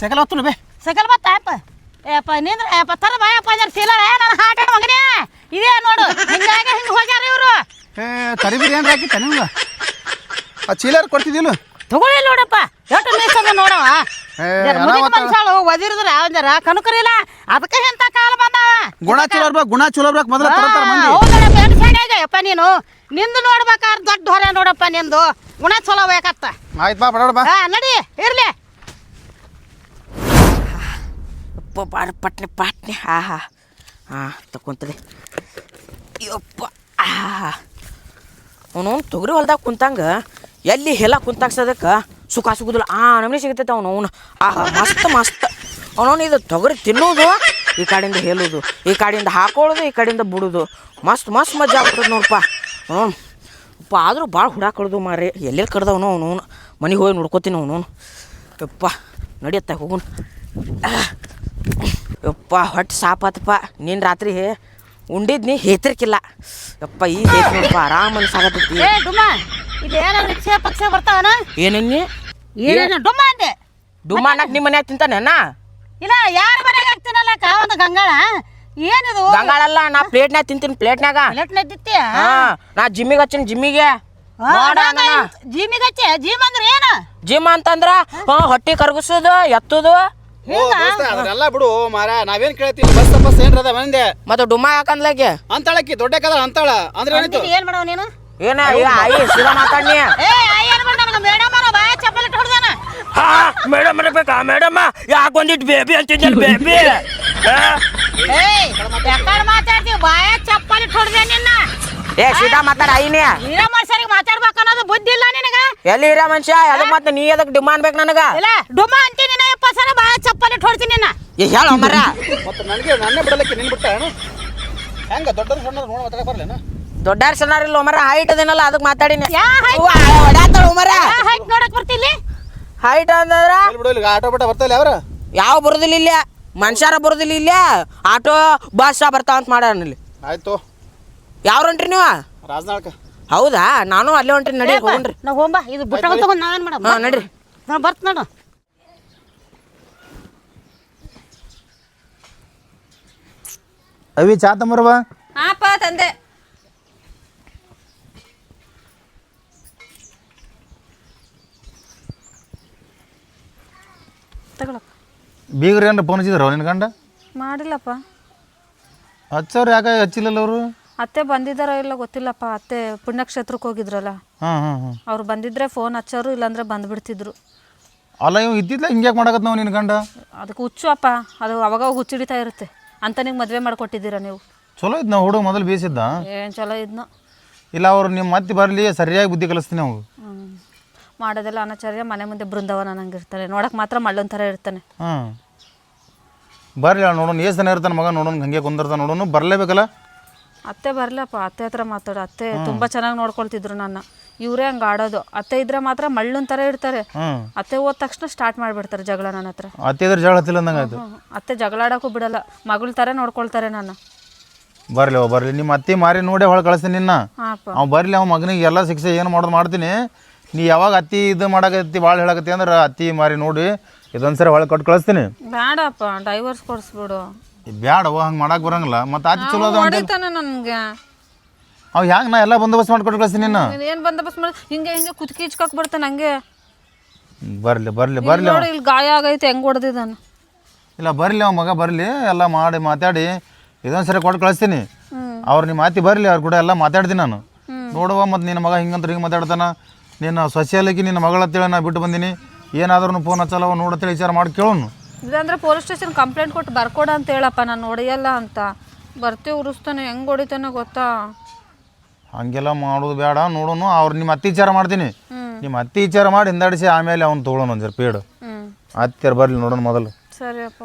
సెకలు వస్తున్నాయి ಏಪ್ಪ ನಿಂದ್ರ ಏಪ್ಪ ತರ ಬಾಯಪ್ಪ ಅಂದ್ರೆ ಸೀಲರ್ ನನ್ನ ಹಾಟ ಮಗನೇ. ಇದೇ ನೋಡು ಹಿಂಗಾಗಿ ಹಿಂಗೆ ಹೋಗ್ಯಾರ ಇವರು. ಏ ತರಿಬಿರಿ ಏನ್ರ ಹಾಕಿತ್ತ ನಿಮ್ಗೆ? ಆ ಚೀಲರ್ ಕೊಡ್ತಿದ್ದಿಲ್ಲ? ತಗೊಳ್ಳಿ ನೋಡಪ್ಪ ಎಷ್ಟು ಮೀಸದ ನೋಡವ. ಮನುಷ್ಯಳು ಒದಿರಿದ್ರ ಅಂದ್ರ ಕನುಕರಿಲ್ಲ ಅದಕ್ಕೆ ಎಂತ ಕಾಲ ಬಂದಾವ. ಗುಣ ಚಲೋ ಇರ್ಬೇಕು ಗುಣ ಚಲೋ ಇರ್ಬೇಕು ಮೊದಲ ತರತಾರ ಮಂದಿ. ಹೌದಪ್ಪ ಎಷ್ಟು ಶಾಣ್ಯಾಗಪ್ಪ ನೀನು. ನಿಂದು ನೋಡ್ಬೇಕಾದ್ರೆ ದೊಡ್ಡ ಹೊರೆ ನೋಡಪ್ಪ ನಿಂದು. ಗುಣ ಚಲೋ ಬೇಕತ್ತ. ಆಯ್ತು ಬಾ ಬಡ ಬಾ. ಹಾ ನಡಿ ಇರ್ಲಿ. ಬಾರ ಪಟ್ನೆ, ಪಾಟ್ನೆ. ಹಾ ಹಾ. ಹಾಂ, ತಕೊಂತದೆ. ಯಪ್ಪ ಆ ಅವನು ತೊಗರಿ ಹೊಲ್ದಾಗ ಕುಂತಂಗ, ಎಲ್ಲಿ ಹೆಲ ಕುಂತಾಕ್ಸೋದಕ್ಕೆ ಸುಖ ಸಿಗುದಿಲ್ಲ. ಆ ನಮನೆ ಸಿಗ್ತೈತೆ ಅವನು ಅವನು. ಆಹಾ ಮಸ್ತ್ ಮಸ್ತ್. ಅವನವನು ಇದು ತೊಗರಿ ತಿನ್ನೋದು, ಈ ಕಡೆಯಿಂದ ಹೇಳೋದು, ಈ ಕಡೆಯಿಂದ ಹಾಕೊಳ್ಳೋದು, ಈ ಕಡೆಯಿಂದ ಬಿಡೋದು. ಮಸ್ತ್ ಮಸ್ತ್ ಮಜಾ ಆಗ್ತದೆ ನೋಡಪ್ಪ. ಹ್ಞೂ ಅಪ್ಪ ಆದರೂ ಭಾಳ ಹುಡಾಕಡ್ದು ಮಾರಿ ಎಲ್ಲೆಲ್ಲಿ ಕಡ್ದವನು ಅವನು ಮನೆಗೆ ಹೋಗಿ ನೋಡ್ಕೋತೀನಿ ಅವನು ಯಪ್ಪ, ನಡಿಯತ್ತ, ಹೋಗುನ್. ಯಪ್ಪ ಹೊಟ್ಟೆ ಸಾಪಾತಪ್ಪ. ನೀನು ರಾತ್ರಿ ಉಂಡಿದ್ನಿ ಹೇತಿರ್ಕಿಲ್ಲ. ಯಪ್ಪ ಈ ಹೇತ್ ನೋಡಪ್ಪ ಆರಾಮ್ ಅನ್ಸಾಗತ್ತೈತಿ ಏ ಡುಮ್ಮ ಇದು ಏನಾರ ರಿಕ್ಷೆ ಪಕ್ಷೆ ಬರ್ತಾವನ? ಏನನ್ನಿ? ಏನೇನು ಡುಮ್ಮ ಅಂದೆ? ಡುಮ್ಮ ಅನ್ನಕ್ ನಿಮ್ಮ ಮನ್ಯಾಗ ತಿಂತಾನೇನ ಇಲ್ಲ ಯಾರ ಮನೆಗೆ ಹಾಕ್ತೀನಲ್ಲ ಒಂದು ಗಂಗಾಳ. ಏನಿದು? ಗಂಗಾಳಲ್ಲ ನಾ ಪ್ಲೇಟ್ನ್ಯಾಗ ತಿಂತೀನಿ ಪ್ಲೇಟ್ನ್ಯಾಗ. ಪ್ಲೇಟ್ ನೆದ್ದಿತ್ತೀಯ ಹಾ ನಾ ಜಿಮ್ಮಿಗೆ ಹಚ್ಚಿನ ಜಿಮ್ಮಿಗೆ. ಜಿಮ್ಮಿಗೆ ಹಚ್ಚೆ? ಜಿಮ್ ಅಂದ್ರೆ ಏನು? ಜಿಮ್ ಅಂತಂದ್ರ ಹೊಟ್ಟಿ ಕರಗಿಸೋದು ಎತ್ತುದು ಅದನ್ನೆಲ್ಲ ಬಿಡು ಮಾರ ನಾವೇನ್ ಕೇಳ್ತೀವಿ? ಬಸ್ ಬಸ್ ಏನ್ರ ಅದ ಮಂದೆ ಮತ್ತೆ ಡುಮ್ಮ ಯಾಕಂದ್ಲಾಗೆ ಅಂತಾಳಕ್ಕಿ ದೊಡ್ಡ ಕದ ಅಂತಾಳ. ಅಂದ್ರೆ ಏನಿತ್ತು ಏನ್ ಮಾಡವ ನೀನು? ಏನ ಆಯಿ ಸೀದಾ ಮಾತಾಡ್ನಿ. ಏ ಏನ್ ಮಾಡ ನನಗೆ ಮೇಡಮ್ ಅವರ ಬಾಯ ಚಪ್ಪಲಿ ಇಟ್ಟು ಹೊಡ್ದಾನ. ಹಾ ಮೇಡಮ್ ಅನ್ಬೇಕಾ ಮೇಡಮ್ಮ ಯಾಕೆ ಒಂದಿಟ್ಟು ಬೇಬಿ ಅಂತಿದ್ದೆ ಬೇಬಿ? ಯಾಕಡೆ ಮಾತಾಡ್ತೀವಿ ಬಾಯ ಚಪ್ಪಲಿ ಇಟ್ಟು ಹೊಡ್ದೆ ನಿನ್ನ. ಏ ಸೀದಾ ಮಾತಾಡ ಐನಿ. ಹೀರ ಮನುಷ್ಯರಿಗೆ ಮಾತಾಡ್ಬೇಕು ಅನ್ನೋದು ಬುದ್ಧಿ ಇಲ್ಲ ನಿನಗ? ಎಲ್ಲಿ ಇರ ಮನುಷ್ಯ? ಅದಕ್ಕೆ ಮತ್ತೆ ನೀ ಅದಕ್ಕೆ ಡಿಮಾಂಡ್ ಬೇಕು ನನಗ? ಇಲ್ಲ ಡುಮ್ಮ ಅಂತೀನಿ ಬಾಯ ಚಪ್ಪಲಿ ಹೊಡ್ತೀನಿ ನಿನ್ನ. ಏ ಹೇಳ ಮರ. ಮತ್ತೆ ನನಗೆ ನನ್ನೇ ಬಿಡಲಿಕ್ಕೆ ನಿನ್ ಬಿಟ್ಟ ಹೆಂಗ ದೊಡ್ಡರು ಸಣ್ಣ ನೋಡ ಮಾತಾಡಕ್ ಬರಲೇನ? ದೊಡ್ಡಾರ್ ಸಣ್ಣಾರಿಲ್ಲ ಮರ ಹೈಟ್ ಅದೇನಲ್ಲ ಅದಕ್ಕೆ ಮಾತಾಡಿನಿ. ಯಾ height? ಹೊಡ್ಯಾತಾಳ ಮರ. ಹೈಟ್ ನೋಡಕ್ ಬರ್ತಿಲ್ಲಿ? ಹೈಟ್ ಅಂದ್ರ? ಎಲ್ಲಿ ಬಿಡು ಇಲ್ಲಿ ಆಟೋ ಬಿಟ್ಟ ಬರ್ತಾಯಿಲ್ಲ ಅವ್ರ ಯಾವ ಬರುದಿಲ್ಲ ಇಲ್ಲ. ಮನುಷ್ಯರ ಬರುದಿಲ್ಲ ಇಲ್ಲ. ಆಟೋ ಬಸ್ ಬರ್ತಾವ ಅಂತ ಮಾಡ್ಯಾರ ಇಲ್ಲಿ ಆಯ್ತು. ಯಾವ್ರು ಹೊಂಟ್ರಿ ನೀವು? ರಾಜನಾಳ್ಕ. ಹೌದಾ? ನಾನು ಅಲ್ಲೇ ಹೊಂಟ್ರಿ ನಡಿ ಹೋಗ್ರಿ. ನಾವು ಹೋಗ್ಬಾ ಇದು ಬಿಟ್ಟ ತಗೊಂಡ್ ಮಾಡ ಹಾ ನಡ್ರಿ ನಾ ಬರ್ತ ನೋಡು. ಅವಿ ಚಾ ತಮ್ಮರವ ಹಾಪ ತಂದೆ. ಬೀಗರ ಬೀಗ್ರ ಏನ್ರ ಫೋನ್ ಹಚ್ಚಿದ್ರ ನಿನ್ ಗಂಡ? ಮಾಡಿಲ್ಲಪ್ಪ. ಹಚ್ಚವ್ರ ಯಾಕೆ ಹಚ್ಚಿಲ್ಲಲ್ಲ ಅವರು? ಅತ್ತೆ ಬಂದಿದ್ದಾರೋ ಇಲ್ಲ ಗೊತ್ತಿಲ್ಲಪ್ಪ ಅತ್ತೆ ಪುಣ್ಯಕ್ಷೇತ್ರಕ್ಕೆ ಹೋಗಿದ್ರಲ್ಲ. ಹಾಂ ಹಾಂ ಹಾಂ. ಅವ್ರು ಬಂದಿದ್ರೆ ಫೋನ್ ಹಚ್ಚೋರು ಇಲ್ಲಾಂದ್ರೆ ಬಂದ್ಬಿಡ್ತಿದ್ರು. ಅಲ್ಲ ಇವ್ ಇದ್ದಿದ್ಲ ಹಿಂಗ್ಯಾಕ್ ಮಾಡಕತ್ ನಾವು ನಿನ್ ಗಂಡ? ಅದಕ್ಕೆ ಹುಚ್ಚು ಅಪ್ಪ ಅದು ಅವಾಗ ಹುಚ್ಚಿಡಿತಾ ಇರುತ್ತೆ. ಅಂತ ನಿಂಗೆ ಮದುವೆ ಮಾಡಿಕೊಟ್ಟಿದ್ದೀರಾ ನೀವು? ಚಲೋ ಇದ್ನ ಹುಡುಗ ಮೊದಲು ಬೀಸಿದ್ದ. ಏನು ಚಲೋ ಇದ್ನ? ಇಲ್ಲ ಅವ್ರು ನಿಮ್ಮ ಮತ್ತೆ ಬರಲಿ ಸರಿಯಾಗಿ ಬುದ್ಧಿ ಕಲಿಸ್ತೀನಿ ಅವು ಹ್ಞೂ ಮಾಡೋದೆಲ್ಲ ಅನಾಚಾರ್ಯ ಮನೆ ಮುಂದೆ ಬೃಂದಾವನ ನಂಗೆ ಇರ್ತಾನೆ ನೋಡಕ್ಕೆ ಮಾತ್ರ ಮಳ್ಳೊಂದು ಥರ ಇರ್ತಾನೆ. ಹಾಂ. ಬರ್ಲಿ ನೋಡೋಣ. ಎಷ್ಟು ಜನ ಇರ್ತಾನೆ ಮಗ ನೋಡೋಣ. ಹಂಗೆ ಕುಂದಿರ್ತಾನೆ ನೋಡೋಣ. ಬರಲೇಬೇಕಲ್ಲ? ಅತ್ತೆ ಬರಲಪ್ಪ. ಅತ್ತೆ ಹತ್ರ ಮಾತಾಡು. ಅತ್ತೆ ತುಂಬ ಚೆನ್ನಾಗಿ ನೋಡ್ಕೊಳ್ತಿದ್ರು ನನ್ನ. ಇವರೇ ಹಂಗೆ ಆಡೋದು. ಅತ್ತೆ ಇದ್ರೆ ಮಾತ್ರ ಮಳ್ಳನ್ ಥರ ಇರ್ತಾರೆ. ಅತ್ತೆ ಹೋದ ತಕ್ಷಣ ಸ್ಟಾರ್ಟ್ ಮಾಡಿಬಿಡ್ತಾರೆ ಜಗಳ ನನ್ನ ಹತ್ರ. ಅತ್ತಿದ್ರೆ ಜಗಳ ಹತ್ತಿಲ್ಲ ಅಂದಂಗೆ ಆಯ್ತು. ಹ್ಮ್. ಅತ್ತೆ ಜಗಳ ಆಡೋಕ್ಕೂ ಬಿಡಲ್ಲ. ಮಗಳ ಥರ ನೋಡ್ಕೊಳ್ತಾರೆ ನಾನು ಬರ್ಲಿ ಓ ಬರ್ಲಿ. ನಿಮ್ಮ ಅತ್ತಿ ಮಾರಿ ನೋಡಿ ಹೊಳ ಕಳಿಸ್ತೀನಿ ನಿನ್ನ. ಹಾಂಪ್ಪ ಅವ್ ಬರ್ಲಿ ಅವ ಮಗನಿಗೆ ಎಲ್ಲ ಶಿಕ್ಷೆ ಏನು ಮಾಡೋದು ಮಾಡ್ತೀನಿ. ನೀ ಯಾವಾಗ ಅತ್ತಿ ಇದು ಮಾಡಕತ್ತಿ ಭಾಳ ಹೇಳಕತ್ತಿ ಅಂದ್ರೆ ಅತ್ತಿ ಮಾರಿ ನೋಡಿ ಇದೊಂದ್ಸರಿ ಹೊಳ ಕೊಟ್ಟು ಕಳಿಸ್ತೀನಿ. ಬೇಡಪ್ಪ ಡೈವರ್ಸ್ ಕೊಡಿಸ್ಬಿಡು. ಬ್ಯಾಡವ ಹಂಗೆ ಮಾಡಕ್ಕೆ ಬರಂಗಿಲ್ಲ. ಮತ್ತೆ ಅತ್ತಿ ಚಲೋ ಅದ ಹೊಡಿತಾನೆ ನನಗೆ. ಅವ್ ಹ್ಯಾಂಗ ನಾ ಎಲ್ಲ ಬಂದೋಬಸ್ತ್ ಮಾಡಿ ಕೊಟ್ಟು ಕಳಿಸ್ತೀನಿ ನೀನು ಏನು ಬಂದೋಬಸ್ತ್ ಮಾಡಿ ಹಿಂಗೆ ಹಿಂಗೆ ಕುತ್ಕಿ ಇಚ್ಕಕ್ ಬರ್ತಾನೆ ಹಂಗೆ. ಬರಲಿ ಬರಲಿ ಬರಲಿ ನೋಡಿ ಇಲ್ಲಿ ಗಾಯ ಆಗೈತೆ ಹೆಂಗೆ ಹೊಡೆದಿದ್ದಾನೆ. ಇಲ್ಲ ಬರ್ಲಿ ಅವ ಮಗ ಬರಲಿ. ಎಲ್ಲ ಮಾಡಿ ಮಾತಾಡಿ. ಇದೊಂದ್ಸರಿ ಕೊಟ್ಟು ಕಳಿಸ್ತೀನಿ. ಅವ್ರು ನಿಮ್ಮ ಮಾತಿ ಬರಲಿ ಅವ್ರ ಕೂಡ ಎಲ್ಲ ಮಾತಾಡ್ತೀನಿ ನಾನು. ನೋಡುವ ಮತ್ತು ನಿನ್ನ ಮಗ ಹಿಂಗಂತ ಹಿಂಗೆ ಮಾತಾಡ್ತಾನ. ನಿನ್ನ ಸೊಸೆಯಲ್ಲಿಗೆ ನಿನ್ನ ಮಗಳ ಅಂತೇಳಿ ನಾ ಬಿಟ್ಟು ಬಂದೀನಿ. ಏನಾದ್ರೂ ಫೋನ್ ಹಚ್ಚಲ್ಲವ ನೋಡತ್ತೇಳಿ ವಿಚಾರ ಮಾಡಿ ಕೇಳೋನು. ಇಲ್ಲಾಂದ್ರೆ ಪೊಲೀಸ್ ಸ್ಟೇಷನ್ ಕಂಪ್ಲೇಂಟ್ ಕೊಟ್ಟು ಬರ್ಕೊಡ ಅಂತ ಹೇಳಪ್ಪ ನಾನು ಹೊಡೆಯಲ್ಲ ಅಂತ. ಬರ್ತೆ ಉರಿಸ್ತಾನೆ ಹೆಂಗೆ ಹೊಡಿತಾನೆ ಗೊತ್ತಾ? ಹಂಗೆಲ್ಲ ಮಾಡೋದು ಬೇಡ ನೋಡೋನು ಅವ್ರು ನಿಮ್ಮ ಅತ್ತಿ ವಿಚಾರ ಮಾಡ್ತೀನಿ. ನಿಮ್ಮ ಅತ್ತಿ ವಿಚಾರ ಮಾಡಿ ಹಿಂದಾಡಿಸಿ ಆಮೇಲೆ ಅವ್ನು ತೊಗೊಳೋಣ ಒಂದ್ಸರಿ ಪೇಡು ಅತ್ತಿರ ಬರಲಿ ನೋಡೋಣ ಮೊದಲು. ಸರಿಯಪ್ಪ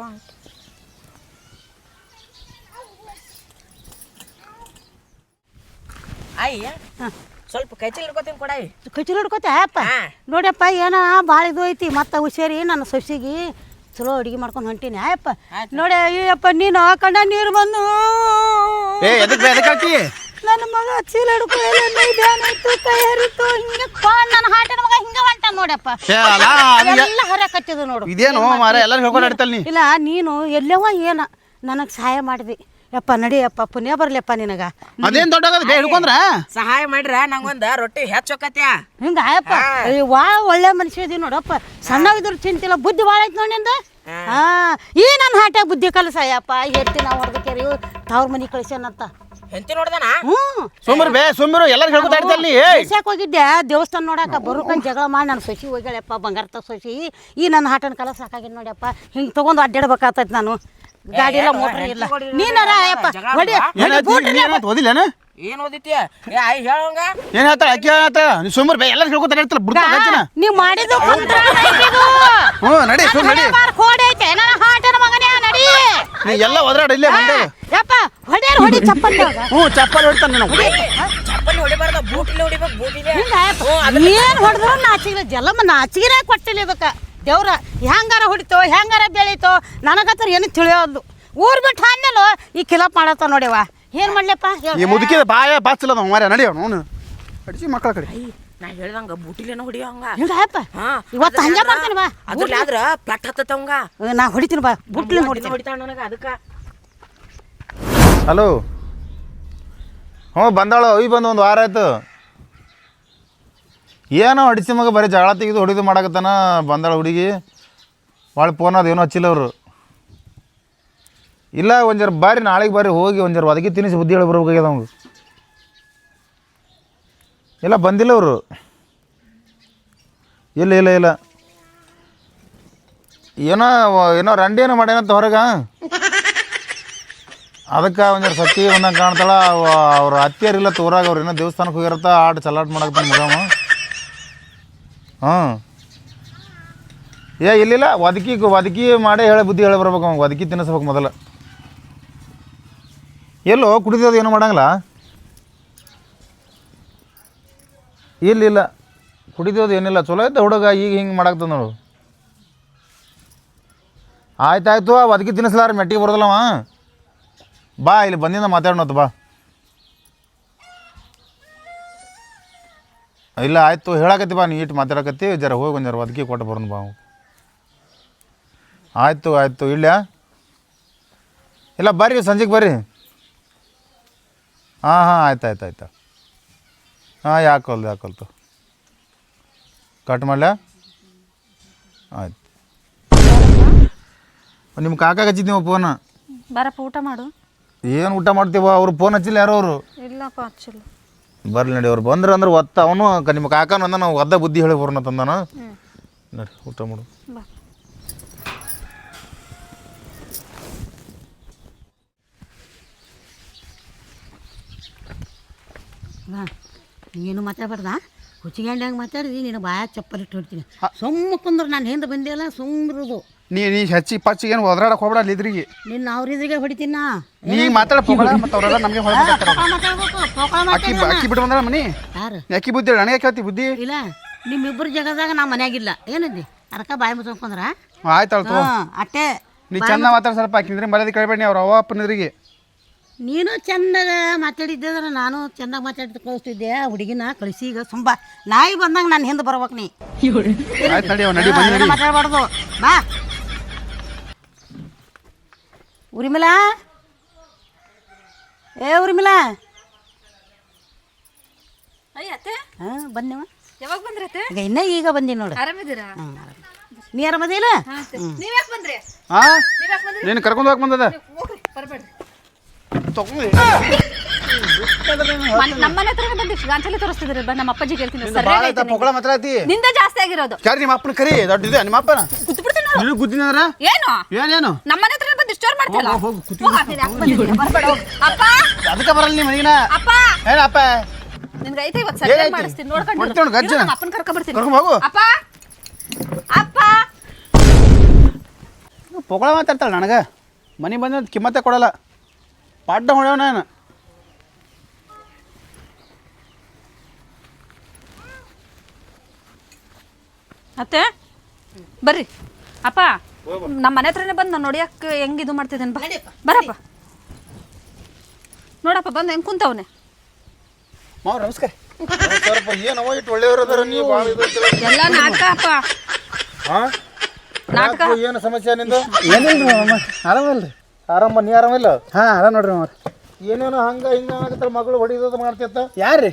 ಸ್ವಲ್ಪ ಕೈಚಲ್ ಹಿಡ್ಕೋತೀನಿ ಕೊಡಾಯಿ ನೋಡ್ಯಪ್ಪ ಏನ ನೋಡಪ್ಪ ಏನೋ ಭಾಳ ಇದು ಐತಿ ಮತ್ತೆ ಹುಷಾರಿ ನನ್ನ ಸೊಸಿಗೆ ಚಲೋ ಅಡುಗೆ ಮಾಡ್ಕೊಂಡು ಹೊಂಟೀನಿ. ಆಯಪ್ಪ ನೋಡಿ ಅಯ್ಯಪ್ಪ ನೀನು ಕಂಡ ನೀರು ಬಂದು. ನನ್ನ ಮಗ ಚೀಲ ಹಿಡ್ಕೊಳ್ಳಿ ಮೈ ಬ್ಯಾನ್ ಆಯ್ತು ಕೈ ಹರಿತು ಹಿಂಗೆ ನನ್ನ ಹಾಟಿನ ಮಗ ಹಿಂಗ ಹೊಂಟ ನೋಡಪ್ಪ. ಏ ಅಲ್ಲ ಅದು ಎಲ್ಲ ಹರಕತ್ತಿದ ನೋಡು. ಇದೇನು ಮಾರ ಎಲ್ಲರೂ ಹೇಳ್ಕೊಂಡು ಆಡ್ತಲ್ ನೀ? ಇಲ್ಲ ನೀನು ಎಲ್ಲವ ಏನ? ನನಗೆ ಸಹಾಯ ಮಾಡಿದಿ. ಯಪ್ಪ ನಡಿಯಪ್ಪ ಪುಣ್ಯ ಬರ್ಲಿಯಪ್ಪ ನಿನಗ. ಅದೇನ್ ದೊಡ್ಡಾಗದ ಬೇ ಹಿಡ್ಕೊಂಡ್ರ? ಸಹಾಯ ಮಾಡ್ರ ನಂಗೊಂದ ರೊಟ್ಟಿ ಹೆಚ್ಚೊಕ್ಕತ್ಯಾ ಹಿಂಗ ಆಯಪ್ಪ ವಾ ಒಳ್ಳೆ ಮನುಷ್ಯ ಇದೀವಿ ನೋಡಪ್ಪ. ಸಣ್ಣವಿದ್ರು ಚಿಂತಿಲ್ಲ ಬುದ್ಧಿ ಭಾಳ ಐತಿ ನೋಡಿ ಹಾ. ಈ ನನ್ನ ಹಾಟ್ಯಾಗ ಬುದ್ಧಿ ಕಲಸಯ್ಯಪ್ಪ ಹೆತ್ತಿ ನಾವು ಹೊಡೆದಕ್ಕೇರಿ ತವ್ರ ಮನೆ ಕಳಿಸ್ಯಾನಂತ. ಹೆಂತಿ ನೋಡ್ದನ? ಹ್ಞೂ. ಸುಮ್ರು ಬೇ ಸುಮ್ರು ಎಲ್ಲರೂ ಹೇಳ್ಕೊತ ದೇಶಕ್ಕೆ ಹೋಗಿದ್ದೆ ದೇವಸ್ಥಾನ ನೋಡಕ ಬರುಕನ್ ಜಗಳ ಮಾಡಿ ನನ್ನ ಸಸಿ ಹೋಗ್ಯಾಳಪ್ಪ ಬಂಗಾರದ ಸಸಿ. ಈ ನನ್ನ ಹಾಟನ ಕಲ ಸಾಕಾಗಿದ್ ನೋಡ್ಯಪ್ಪ. ಹಿಂಗೆ ತಗೊಂಡು ಅಡ್ಡಾಡ್ಬೇಕಾಗ್ತೈತಿ ನಾನು. ಗಾಡಿ ಎಲ್ಲ ಮೋಟರ್ ಇಲ್ಲ. ನೀನಾರ ಅಯ್ಯಪ್ಪ ಹೊಡಿ. ಏನ್ ಓದಿತಿ ಏ ಆಯಿ ಹೇಳೋಂಗ ಏನ್ ಹೇಳ್ತಾಳ ಅಕ್ಕಿ ಹೇಳ್ತಾರ ನೀ ಸುಮ್ರು ಬೇ ಎಲ್ಲರೂ ಹೇಳ್ಕೊತ ಆಡ್ತಲ್ಲ ಬಿಡ್ತಾ ನೀ ನೀವ್ ಮಾಡಿದ್ದು ಕುಂತ್ರ ನೈತಿದು. ಹ್ಞೂ ನಡಿ ಸುಮ್ಮನೆ ನಡಿ ಹಣೆ ಬಾರ್ ಕೋಡೆ ಐತೆ ನನ್ನ ಹಾಟನ ಮಗನೇ ನಡಿ ನೀ ಎಲ್ಲ ಒದರಾಡ ಇಲ್ಲೇ ಮಂಡ್ಯ ಯಪ್ಪ ಹೊಡೆಯರ್ ಹೊಡಿ ಚಪ್ಪಲ್ ಹ್ಞೂ ಚಪ್ಪಲ್ ಹೊಡಿತಾನೆ ನಾನು. ಚಪ್ಪಲಿ ಹೊಡಿಬಾರ್ದ ಬೂಟಿಲೆ ಹೊಡಿಬೇಕು ಬೂಟಿಲೆ. ಏನ್ ಹೊಡೆದ್ರು ನಾಚಿಗೆ ಜಲಮ ನಾಚಿಗೆ ಕೊಟ್ಟಿಲ್ಲ ಇದಕ್ಕೆ. ದೇವ್ರ ಹೆಂಗಾರ ಹೊಡಿತೋ ಹೆಂಗಾರ ಬೆಳೀತೋ ನನಗತ್ರ ಏನು ತಿಳಿಯೋದು ಊರ್ ಬಿಟ್ಟು ಹಾನ್ಯಲ್ಲ ಈ ಕಿಲಪ್ ಮಾಡತ್ತ ನೋಡಿವ ಏನ್ ಮಾಡ್ಲಪ್ಪ. ಈ ಮುದುಕಿದ ಬಾಯ ಬಾಚಿಲ್ಲ ಮಾರ ನಡಿಯೋಣ ಅವನು ಅಡಿಸಿ ಮಕ್ಕಳ ಕಡೆ. ನಾ ಹೇಳ್ದಂಗ ಬೂಟಿಲೇನ ಹೊಡಿಯೋಂಗ. ಹಿಂಗಪ್ಪ ಹಾ ಇವತ್ತು ಹಂಗೆ ಮಾಡ್ತೀನಿ ಬಾ. ಅದ್ರಲ್ಲಿ ಆದ್ರ ಪ್ಲಟ್ ಹತ್ತತ್ತವಂಗ. ನಾ ಹೊಡಿತೀನಿ ಬಾ. ಬುಟ್ಲಿ ಹೊಡಿತೀನಿ. ಹೊಡಿತಾಳ ನನಗ ಅದಕ್ಕ. ಹಲೋ. ಹ್ಞೂ ಬಂದಾಳು. ಅವಿ ಬಂದು ಒಂದು ವಾರ ಆಯ್ತು. ಏನೋ ಹೊಡಿಸಿ ಮಗ ಬರೀ ಜಗಳ ತೆಗೆದು ಹೊಡಿದು ಮಾಡಕತ್ತಾನ ಬಂದಾಳ ಹುಡುಗಿ. ಭಾಳ ಫೋನ್ ಅದು ಏನೋ ಹಚ್ಚಿಲ್ಲ ಅವರು. ಇಲ್ಲ ಒಂದು ಬಾರಿ ಬರ್ರಿ ನಾಳೆಗೆ ಬಾರಿ ಹೋಗಿ ಒಂದು ಜರ ಒದಗಿ ತಿನ್ನಿಸಿ ಬುದ್ಧಿ ಹೇಳಿ ಬರ್ಬೇಕಾಗ್ಯದ ಅವ್ಗೆ ಇಲ್ಲ, ಬಂದಿಲ್ಲ ಅವರು. ಇಲ್ಲ ಇಲ್ಲ ಇಲ್ಲ. ಏನೋ ಏನೋ ರಂಡಿ ಏನೋ ಮಾಡ್ಯಾನಂತ ಹೊರಗೆ. ಅದಕ್ಕೆ ಒಂದ್ ಸತಿ ಒಂದಂಗೆ ಕಾಣ್ತಾಳ, ಅವ- ಅವ್ರ ಅತ್ತಿಯರಿಲ್ಲ ತೋರಾಗ ಅವ್ರು ಏನೋ ದೇವಸ್ಥಾನಕ್ಕೆ ಹೋಗಿರತ್ತ ಆಟ ಚಲಾಟ್ ಮಾಡಕತ್ತಾನ ಮಗವ ಹಾಂ. ಏ, ಇಲ್ಲಿಲ್ಲ ಒದಕಿ ಒದಕಿ ಮಾಡೇ ಹೇಳಿ ಬುದ್ಧಿ ಹೇಳಿ ಬರ್ಬೇಕು ಒದಕಿ ತಿನ್ನಿಸ್ಬೇಕು ಮೊದಲು. ಎಲ್ಲೋ ಕುಡಿದೋದು ಏನೂ ಮಾಡಂಗಿಲ್ಲ? ಇಲ್ಲ ಇಲ್ಲ ಕುಡಿದೋದು ಏನಿಲ್ಲ. ಚಲೋ ಐತೆ ಹುಡುಗ? ಈಗ ಹಿಂಗೆ ಮಾಡಾಕ್ತದ ನೋಡು. ಆಯ್ತಾಯ್ತು ಅದಕ್ಕೆ ತಿನ್ನಿಸ್ಲಾರ ಮೆಟ್ಟಿಗೆ ಬರೋದಲ್ಲವ ಬಾ, ಇಲ್ಲಿ ಬಂದಿಂದ ಮಾತಾಡೋಣ ಬಾ. ಇಲ್ಲ, ಆಯಿತು, ಹೇಳಕತ್ತಿ ಬಾ ನೀ ಇಟ್ಟು ಮಾತಾಡಕತ್ತಿ. ಜರ ಹೋಗಿ ಒಂದು ಜರ ಅದಕ್ಕೆ ಕೊಟ್ಟು ಬರೋಣ ಬಾ ಆಯಿತು ಆಯಿತು ಇಲ್ಲ ಇಲ್ಲ, ಬರ್ರಿ, ಸಂಜೆಗೆ ಬರ್ರಿ. ಹಾಂ ಹಾಂ ಆಯ್ತು ಆಯ್ತು ಆಯ್ತು. ಹಾಂ ಯಾಕೊಲ್ದು ಯಾಕೊಲ್ತು ಕಟ್ ಮಾಡ್ಲಾ? ಆಯ್ತು. ನಿಮ್ಮ ಕಾಕಾಗ ಹಚ್ಚಿದ್ದೀವ ಫೋನ ಬರಪ್ಪ ಊಟ ಮಾಡು. ಏನು ಊಟ ಮಾಡ್ತೀವ ಅವ್ರು ಫೋನ್ ಹಚ್ಚಿಲ್ಲ ಯಾರೋ ಅವರು? ಇಲ್ಲಪ್ಪ ಹಚ್ಚಿಲ್ಲ. ಬರ್ಲಿ ನಡಿ ಅವ್ರು ಬಂದ್ರೆ ಅಂದ್ರೆ ಒತ್ತ ಅವನು ಕ- ನಿಮ್ಮ ಕಾಕನ ಅಂದ ನಾವು ಒದ್ದ ಬುದ್ಧಿ ಹೇಳಿ ಬರೋಣ ತಂದಾನ? ನಡಿ ಊಟ ಮಾಡು. ಬಾ. ನೀನು ಮಾತಾಡ್ಬಾರ್ದ? ಹುಚ್ಚಿಗಂಡ ಹಂಗೆ ಮಾತಾಡಿದ್ವಿ ನೀನು ಬಾಯ ಚಪ್ಪಲ್ ಇಟ್ಟು ಹೊಡ್ತೀನಿ. ಸುಮ್ಮ ಕುಂದ್ರೆ ನಾನು ಹಿಂದೆ ಬಂದಿಲ್ಲ ಸುಮ್ಮರುದು ನೀ ನೀ ಹಚ್ಚಿ ಪಚ್ಚಿಗೆ ಏನು ಒದರಾಡಕ್ ಹೋಗ್ಬೇಡ ಅಲ್ಲಿ ಇದ್ರಿಗೆ ನಿನ್ನ ಅವ್ರ ಇದ್ರಿಗೆ ಹೊಡಿತೀನ? ನೀ ಮಾತಾಡ ಹೋಗಲ್ಲ ಮತ್ತೆ ಅವರೆಲ್ಲ ನಮಗೆ ಅಕ್ಕಿ ಅಕ್ಕಿ ಬಿಟ್ಟು ಬಂದ್ರ ಮನಿ ಯಾರು? ಅಕ್ಕಿ ಬುದ್ಧಿ ನನಗೆ ಹೇಳ್ತಿ ಬುದ್ಧಿ? ಇಲ್ಲ ನಿಮ್ಮಿಬ್ಬರ ಜಗದಾಗ ನಾ ಮನ್ಯಾಗಿಲ್ಲ. ಏನಂದಿ? ಅದಕ್ಕ ಬಾಯಿ ಮುಚ್ಕೊಂಡ್ರ ಆಯ್ತು ಅಳ್ತು ಅಟ್ಟೆ. ನೀ ಚಂದ ಮಾತಾಡ ಸ್ವಲ್ಪ ಆಕಿಂದ್ರೆ ಮರ್ಯಾದೆ ಕೇಳಬೇಡಿ ನೀ ಅವ್ರ ಅವ್ವ ಅಪ್ಪನಿದ್ರಿಗೆ ನೀನು ಚಂದಾಗ ಮಾತಾಡಿದ್ದೆ ನಾನು ಚೆನ್ನಾಗಿ ಮಾತಾಡಿ ಕಳಿಸ್ತಿದ್ದೆ ಆ ಹುಡುಗಿನ ಕಳಿಸಿ ಈಗ ಸುಂಬ. ನಾಯಿ ಬಂದಂಗ ನಾನು ಹಿಂದೆ ಬರ್ಬೇಕು ನೀ. ಮಾತಾಡಬಾರ್ದು. ಬಾ. ಉರಿಮಿಲ? ಏ ಉರಿಮಿಲ? ಹಾಂ ಬಂದೇವ ಯಾವಾಗ ಬಂದ್ರಿ ಈಗ ಇನ್ನ ಈಗ ಬಂದೀನಿ ನೋಡು. ಆರಾಮಿದ್ದೀರಾ? ನೀ ಆರಾಮದಿಲ್ಲ ನೀವ್ಯಾಕೆ ಬಂದ್ರಿ? ಹಾ ನೀನು ಕರ್ಕೊಂಡು ಹೋಗಿ ಬಂದದ? ಬರ್ಬೇಡ್ರಿ. ತಗೊಂಡು ನಮ್ಮನೆ ಹತ್ರ ಬಂದು ಗಾಂಚಲಿ ತೋರಿಸ್ತಿದ್ರಿ. ನಮ್ಮ ಅಪ್ಪಾಜಿ ಕೇಳ್ತೀನಿ. ಭಾಳ ಆಯ್ತಾ ಪೊಗಳ ಮಾತಾಡತಿ ನಿಂದ ಜಾಸ್ತಿ ಆಗಿರೋದು. ನಿಮ್ಮ ಅಪ್ಪನ ಕರಿ? ನಿಮ್ಮ ಅಪ್ಪನ? ಕುತ್ಬಿಡ್ತೀನಿ ನೀನು. ಗುದ್ದಿನಾರ ಏನು? ಏನೇನು? ನಮ್ಮನೆ ಹತ್ರ ಬಂದು ಸ್ಟೋರ್ ಮಾಡ್ತಿಲ್ಲ ಹೋಗ್, ಹೋಗ್, ಕೂತ್ಕೊ. ಹೋಗ್ ಹಾಕ್ತೀನಿ, ಯಾಕ್ ಬಂದಿದ್ದೀಯ? ಬರ್ಬೇಡ ಹೋಗ್. ಅಪ್ಪ! ಅದಕ್ಕೆ ಬರಲ್ಲ ನಿಮ್ಮ ಮನೆಗಿನ? ಅಪ್ಪ! ಏನಪ್ಪ ನಿನ್ಗೆ ಐತೆ ಇವತ್ತು ಸರ್ಜರಿ ಏನೈತಿ? ಮಾಡಿಸ್ತೀನಿ ನೋಡು. ಅಪ್ಪನ ಕರ್ಕೊಂಡ್ ಬರ್ತೀನಿ. ಕರ್ಕೊಂಡ್ ಹೋಗು. ಅಪ್ಪ! ಅಪ್ಪ! ಪೊಗಳ ಮಾತಾಡ್ತಾಳೆ ನನಗೆ. ಮನೆ ಬಂದ ಕಿಮ್ಮತ್ತೆ ಕೊಡಲ್ಲ. ಪಡ್ಡ ಹೊಡೆವ ನಾನು. ಅತ್ತೆ ಬರ್ರಿ. ಅಪ್ಪ ನಮ್ಮ ಮನೆ ಹತ್ರನೇ ಬಂದು ನಾನು ನೋಡಿಯಕ್ಕೆ ಹೆಂಗೆ ಇದು ಮಾಡ್ತಿದ್ದೇನೆ ಬಾ. ಬರಪ್ಪ. ನೋಡಪ್ಪ ಬಂದು ಹೆಂಗ್ ಕುಂತವನೆ ಮಾವ ನಮಸ್ಕಾರ. ನಾಟಕ ಅಪ್ಪ ನಾಟಕ. ಏನು ಸಮಸ್ಯೆ ನಿಂದು? ಏನಿಲ್ಲ ಆರಾಮ ನೀ ಆರಾಮಿಲ್ಲ ಹಾಂ ಆರಾಮ್ ನೋಡ್ರಿ ಮಾಮ ಏನೇನು ಹಂಗ ಹಿಂಗ ಆಗತ್ತ ಮಗಳು ಹೊಡಿಯೋದು ಮಾಡ್ತಿತ್ತ ಯಾರ್ರಿ?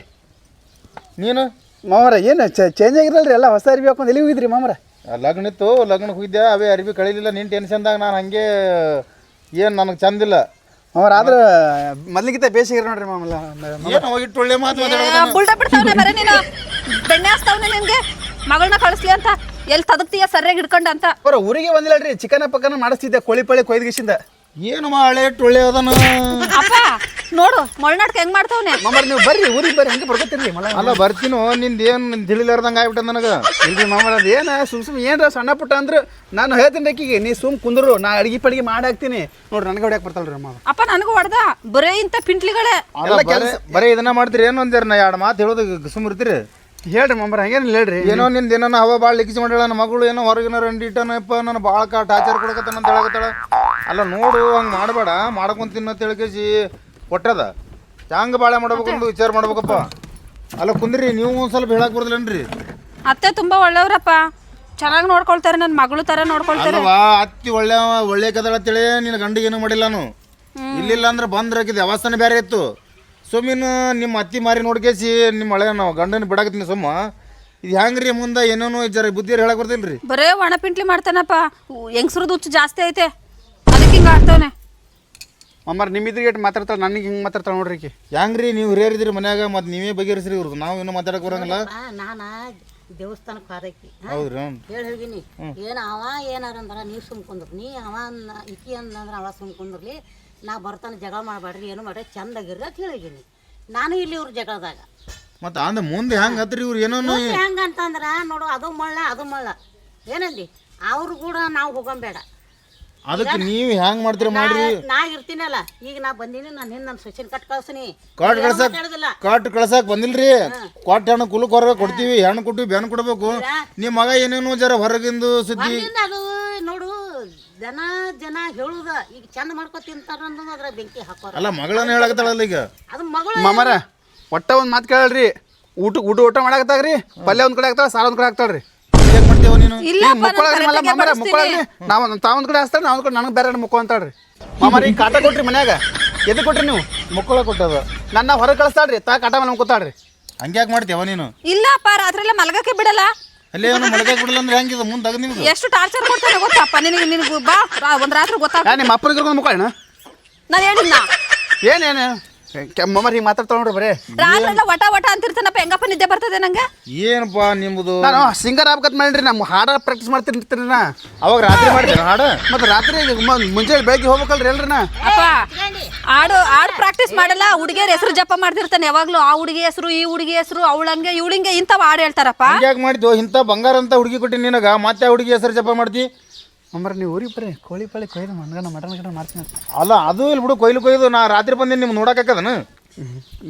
ನೀನು? ಮಾಮರ ಏನು ಚೇಂಜ್ ಆಗಿರಲ್ರಿ ಎಲ್ಲ ಹೊಸ ಅರ್ಬಿ ಹಾಕೊಂಡು ಎಲ್ಲಿ ಹೋಗಿದ್ರಿ ಮಾಮರ ಲಗ್ನ ಇತ್ತು ಲಗ್ನಕ್ಕೆ ಹೋಗಿದ್ದೆ ಅವೇ ಅರಿವಿ ಕಳಿಲಿಲ್ಲ ನಿನ್ನ ಟೆನ್ಷನ್ದಾಗ ನಾನು ಹಂಗೆ ಏನು ನನಗೆ ಚಂದಿಲ್ಲ ಮಾಮರ ಆದ್ರೆ ಮೊದ್ಲಿಗಿಂತ ಬೇಸಿಗೆ ನೋಡ್ರಿ ಮಾಮಲ್ಲ ಏನು ಇಟ್ಟು ಒಳ್ಳೆ ಮಾತು ಬುಲ್ಟ ಬಿಡ್ತಾವನೆ ಬರೀ ನೀನು. ಬೆಣ್ಣೆ ಹಚ್ತಾವನೆ ನಿನ್ಗೆ. ಮಗಳನ್ನ ಕಳಿಸ್ಲಿ ಅಂತ ಎಲ್ಲಿ ತದಕ್ತೀಯ ಸರಿಯಾಗಿ ಹಿಡ್ಕೊಂಡ ಅಂತ. ಬರೋ ಊರಿಗೆ ಬಂದಿಲ್ಲಲ್ರಿ ಚಿಕನ ಪಕ್ಕನ ಮಾಡಿಸ್ತಿದ್ದೆ ಕೋಳಿ ಪಳಿ ಕೊಯ್ದಗಿಸಿಂದ ಏನು ಮಾಳೆ ಟೊಳ್ಳೆ ಅದನ ಅಪ್ಪ ನೋಡು ಮೊಳ್ನಾಟ್ಕ ಹೆಂಗ್ ಮಾಡ್ತಾವನೆ? ಮಾಮರ್ ನೀವು ಬರ್ರಿ ಊರಿಗೆ ಬರ್ರಿ ಹಂಗೆ ಬರ್ಕೊತೀರಿ. ಮಲ ಅಲ್ಲ ಬರ್ತೀನೋ ನಿಂದು ಏನು ತಿಳಿಲಾರ್ದಂಗೆ ಆಗ್ಬಿಟ್ಟ ನನಗೆ? ಇಲ್ರಿ ಮಾಮರ್ ಅದು ಏನು ಸುಮ್ ಸುಮ್ ಏನ್ರ ಸಣ್ಣ ಪುಟ್ಟ ಅಂದ್ರೆ ನಾನು ಹೇಳ್ತೀನಿ ಆಕಿಗೆ ನೀ ಸುಮ್ ಕುಂದ್ರು ನಾ ಅಡಿಗೆ ಪಡಿಗೆ ಮಾಡಿ ಹಾಕ್ತೀನಿ. ನೋಡ್ರಿ ನನಗೆ ಹೊಡ್ಯಾಕ ಬರ್ತಾಳ್ರಿ ಅಮ್ಮ ಅಪ್ಪ ನನಗೂ ಹೊಡೆದ. ಬರೇ ಇಂಥ ಪಿಂಟ್ಲಿಗಳೇ. ಅಲ್ಲ ಬರೇ ಬರೀ ಇದನ್ನ ಮಾಡ್ತೀರಿ ಏನು ಒಂದಿರ ನಾ ಎರಡು ಮಾತು ಹೇಳೋದು ಸುಮ್ಮಿರ್ತೀರಿ ಹೇಳ್ರಿ ಮಂಬರ್ ಹಂಗೇನಿಲ್ಲ ಹೇಳ್ರಿ. ಏನೋ ನಿಂದ ಏನೋ ಹವಾ ಭಾಳ ಲಿಕ್ಕಿಸಿ ಮಾಡ್ಯಾಳ ನನ್ನ ಮಗಳು ಏನೋ ಹೊರಗಿನ ರಂಡಿ ಇಟ್ಟನಪ್ಪ ನನ್ನ ಭಾಳ ಕಾ ಟಾರ್ಚರ್ ಕೊಡಕತ್ತಾನ ಅಂತ ಹೇಳಕತ್ತಾಳ. ಅಲ್ಲ ನೋಡು ಹಂಗೆ ಮಾಡಬೇಡ ಮಾಡ್ಕೊಂಡ್ ತಿನ್ನೋ ತಿಳ್ಕೇಸಿ ಕೊಟ್ಟದ ಹೆಂಗೆ ಬಾಳೆ ಮಾಡ್ಬೇಕು ಅಂತ ವಿಚಾರ ಮಾಡ್ಬೇಕಪ್ಪ. ಅಲ್ಲ ಕುಂದ್ರಿ ನೀವು ಒಂದು ಸ್ವಲ್ಪ ಹೇಳಕ್ ಬರ್ದಿಲ್ಲನ್ರಿ? ಅತ್ತೆ ತುಂಬಾ ಒಳ್ಳೆಯವ್ರಪ್ಪ ಚೆನ್ನಾಗಿ ನೋಡ್ಕೊಳ್ತಾರೆ ನನ್ನ ಮಗಳು ತರ ನೋಡ್ಕೊಳ್ತಾರೆ. ಅಲ್ವಾ ಅತ್ತಿ ಒಳ್ಳೆ ಒಳ್ಳೆ ಕದಳ ತಿಳಿ ನಿನ್ನ ಗಂಡಿಗೆ ಏನು ಮಾಡಿಲ್ಲ ನಾನು. ಇಲ್ಲಿಲ್ಲ ಅಂದ್ರೆ ಬಂದ್ರೆ ಆಕಿದ ಅವಸ್ಥಾನೆ ಬೇರೆ ಇತ್ತು. ಸುಮ್ಮಿನ ನಿಮ್ಮ ಅತ್ತಿ ಮಾರಿ ನೋಡ್ಕೇಸಿ ನಿಮ್ಮ ಹಳೆ ನಾವು ಗಂಡನ ಬಿಡಾಕತ್ತೀನಿ ಸುಮ್ಮ ಇದು ಹೆಂಗ್ರಿ ಮುಂದೆ ಏನೇನೋ ಜರ ಬುದ್ಧಿ ಹೇಳಕ್ ರೀ ಬರೇ ಒಣ ಪಿಂಟ್ಲಿ ಮಾಡ್ತಾನಪ್ಪ. ಹೆಂಗ್ಸ್ರದ್ದು ಹುಚ್ಚು ಜಾಸ್ತಿ ಐತೆ. ಅದಕ್ಕೆ ಹಿಂಗೆ ಆಡ್ತಾವನೆ. ಮಾಮರ ನಿಮ್ಮ ಇದ್ರಿಗೆ ಮಾತಾಡ್ತಾಳೆ ನನಗೆ ಹಿಂಗೆ ಮಾತಾಡ್ತಾಳೆ ನೋಡ್ರಿ ಆಕಿ ಹೆಂಗ್ರಿ ನೀವು ಹಿರಿಯರಿದ್ರಿ ಮನ್ಯಾಗ ಮತ್ತು ನೀವೇ ಬಗೆಹರಿಸ್ರಿ ಇವ್ರದ್ದು ನಾವು ಇನ್ನೂ ಮಾತಾಡಕ್ಕೆ ಬರಂಗಿಲ್ಲ. ನಾನು ದೇವಸ್ಥಾನಕ್ಕೆ ಕಾರ್ಯಕ್ಕೆ ಹೇಳಿ ಹೋಗಿನಿ ಏನು ಅವ ಏನಾರ ಅಂದ್ರೆ ನೀವು ಸುಮ್ಕೊಂಡ್ರಿ ನೀ ಅವ ಅನ್ನ ಇಕ್ಕಿ ಅಂದಂದ್ರೆ ಅವ ಸುಮ್ ಕುಂದ್ರಲಿ ನಾ ಬರ್ತಾನೆ ಜಗಳ ಮಾಡಬೇಡ್ರಿ ಏನು ಮಾಡ್ರಿ ಚಂದಾಗಿರ್ರಿ ಅಂತ ಹೇಳಿದ್ದೀನಿ ನಾನು ಇಲ್ಲಿ ಇವ್ರ ಜಗಳದಾಗ. ಮತ್ತೆ ಅಂದ ಮುಂದೆ ಹೆಂಗೆ ಅದ್ರಿ ಇವ್ರು ಏನೋ ಹೆಂಗಂತಂದ್ರ ನೋಡು ಅದು ಮಳ್ಳ ಅದು ಮಳ್ಳ. ಏನಂದಿ? ಅವ್ರು ಕೂಡ ನಾವು ಹೋಗಂಬೇಡ ಅದಕ್ಕೆ ನೀವು ಹೆಂಗ್ ಮಾಡ್ತೀರಿ ಮಾಡ್ರಿ? ನಾ ಇರ್ತೀನಲ್ಲ. ಈಗ ನಾ ಬಂದಿನಿ ನಾನು ಹಿಂದೆ ನನ್ನ ಸೊಸಿನ ಕಟ್ ಕಳ್ಸಿನಿ. ಕಾಟ್ ಕಳ್ಸಕ್ ಕಾಟ್ ಕಳ್ಸಕ್ ಬಂದಿಲ್ರಿ? ಕಾಟ್ ಹೆಣ್ಣು ಕುಲಕ್ ಹೊರಗೆ ಕೊಡ್ತೀವಿ ಹೆಣ್ಣು ಕೊಟ್ಟು ಬೆನ್ ಕೊಡ್ಬೇಕು. ನಿಮ್ಮ ಮಗ ಏನೇನು ಜರ ಹೊರಗಿಂದು ಸುದ್ದಿ ಅದು ನೋಡು ಜನ ಜನ ಹೇಳುದ. ಈಗ ಚಂದ ಮಾಡ್ಕೊ ತಿಂತಾರ ಅದ್ರ ಬೆಂಕಿ ಹಾಕೋರ. ಅಲ್ಲ ಮಗಳನ್ನ ಹೇಳಕತ್ತಾಳಲ್ಲ ಈಗ? ಅದು ಮಗಳು ಮಾಮರ ಒಟ್ಟ ಒಂದು ಮಾತು ಕೇಳಲ್ರಿ ಊಟ ಊಟ ಊಟ ಮಾಡಾಕತ್ತಾಗ್ರಿ ಪಲ್ಯ ಒಂದು ಕಡೆ ಆಗ್ತಾಳ ಸಾರು ಒಂದು ಕಡೆ ಆಗ್ತಾಳ್ರಿ ಏನ್ ಮಾಡ್ತೇವ ನೀನು? ಇಲ್ಲ ಮುಕ್ಕೊಳಗ್ರಿ ಮಲ್ಲ ಮಾಮರ ಮುಕ್ಕೊಳಗ್ರಿ ನಾವು ತಾವ್ ಕಡೆ ಹಚ್ತಾಳೆ ನಾವು ಒಂದು ಕಡೆ ನನಗೆ ಬೇರೆ ಮುಕ್ಕೋ ಅಂತಾಳ್ರಿ. ಮಾಮರ ಕಾಟ ಕೊಟ್ರಿ ಮನ್ಯಾಗ. ಎದು ಕೊಟ್ರಿ ನೀವು? ಮಕ್ಕಳ ಕೊಟ್ಟದ ನನ್ನ ಹೊರಗೆ ಕಳಿಸ್ತಾಳ್ರಿ. ತಾ ಕಾಟ ಮೇಲೆ ಕೂತಾಳ್ರಿ ಹಂಗ್ಯಾಕ್ ಮಾಡ್ತೇವ ನೀನು? ಇಲ್ಲಪ್ಪ ರಾತ್ರಿ ಎಲ್ಲ ಮಲಗಕ್ಕೆ ಬಿಡಲ್ಲ. ಅಲ್ಲೇ ಅವನು ಮೊಳಕೆ ಬಿಡಲ್ಲ ಅಂದ್ರೆ ಹೆಂಗಿದೆ? ಮುಂದೆ ಅಗ ನಿಮ್ದು. ಎಷ್ಟು ಟಾರ್ಚರ್ ಮಾಡ್ತಾರೆ ಗೊತ್ತಪ್ಪ? ನಿನಗೆ ನಿನಗೆ ಬಾ ರಾ- ಒಂದ್ ರಾತ್ರಿ ಗೊತ್ತಾಗ ಯಾ ನಿಮ್ಮ ಅಪ್ಪನ ಕರ್ಕೊಂಡು ನಾನು? ಹೇಳಿದ್ನ. ಏನೇನು ಮಾಮರ ಮಾತ್ರ ಮಾತಾಡ್ತಾಳೆ ನೋಡ್ರಿ ರಾತ್ರೆಲ್ಲ ರಾತ್ರಿ ಎಲ್ಲ ವಟ ವಟ ಅಂತಿರ್ತಾನಪ್ಪ ಹೆಂಗಪ್ಪ ನಿದ್ದೆ ಬರ್ತದೆ ನಂಗೆ? ಏನಪ್ಪ ನಿಮ್ಮದು ನಾನು ಸಿಂಗರ್ ಆಗ್ಬೇಕಂತ ಮಾಡಿರಿ ನಮ್ಮ ಹಾಡ ಪ್ರಾಕ್ಟೀಸ್ ಮಾಡ್ತಿರ್ತೀರಿ ನಾ. ಅವಾಗ ರಾತ್ರಿ ಮಾಡ್ತೇನೆ ಹಾಡು? ಮತ್ತೆ ರಾತ್ರಿ ಮುಂಜಾನೆ ಬೆಳಗ್ಗೆ ಹೋಗ್ಬೇಕಲ್ರಿ ಎಲ್ರಿ ನಾ. ಅಪ್ಪ ಆಡು ಹಾಡು ಪ್ರಾಕ್ಟೀಸ್ ಮಾಡಲ್ಲ ಹುಡುಗಿಯರ ಹೆಸರು ಜಪ ಮಾಡ್ತಿರ್ತಾನೆ ಯಾವಾಗ್ಲೂ ಆ ಹುಡುಗಿ ಹೆಸರು ಈ ಹುಡುಗಿ ಹೆಸರು ಅವಳಂಗೆ ಇವಳಿಂಗೆ ಇಂಥವ್ ಹಾಡು ಹೇಳ್ತಾರಪ್ಪ. ಹಂಗ್ಯಾಕ್ ಮಾಡಿದ್ವು ಇಂಥ ಬಂಗಾರ ಅಂತ ಹುಡುಗಿ ಕೊಟ್ಟಿ ನಿನಗ ಮತ್ತೆ ಹುಡುಗಿ ಹೆಸರು ಜಪ ಮಾಡ್ತಿ? ಮಾಮರ ನೀವು ಊರಿಗೆ ಬರ್ರಿ. ಕೋಳಿ ಪಳಿ ಕೊಯ್ದು ಮನ್ಗನ ಮಟನ್ ಗಿಟನ್ ಮಾಡ್ತೀನಿ ಅಲ್ಲ ಅದು ಇಲ್ಲಿ ಬಿಡು ಕೊಯ್ಲು ಕೊಯ್ದು ನಾ ರಾತ್ರಿ ಬಂದಿ ನಿಮ್ಗೆ ನೋಡಕ್ಕಾಕದನ